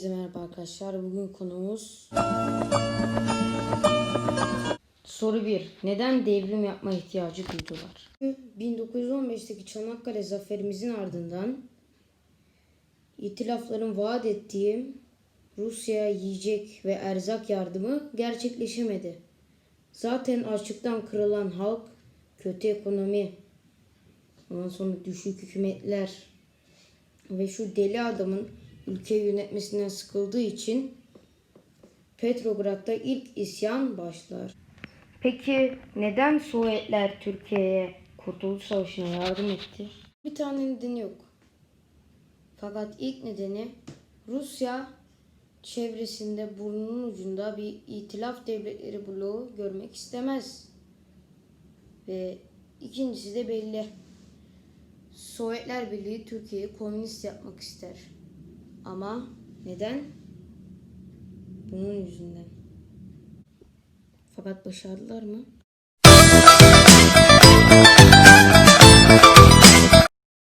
Herkese merhaba arkadaşlar. Bugün konumuz Soru 1. Neden devrim yapma ihtiyacı duydular? 1915'teki Çanakkale zaferimizin ardından itilafların vaat ettiği Rusya'ya yiyecek ve erzak yardımı gerçekleşemedi. Zaten açlıktan kırılan halk, kötü ekonomi, ondan sonra düşük hükümetler, ve şu deli adamın ülkeyi yönetmesinden sıkıldığı için Petrograd'da ilk isyan başlar. Peki neden Sovyetler Türkiye'ye Kurtuluş Savaşı'na yardım etti? Bir tane nedeni yok. Fakat ilk nedeni Rusya çevresinde burnunun ucunda bir itilaf devletleri bloğu görmek istemez. Ve ikincisi de belli. Sovyetler Birliği Türkiye'yi komünist yapmak ister. Ama neden? Bunun yüzünden. Fakat başardılar mı?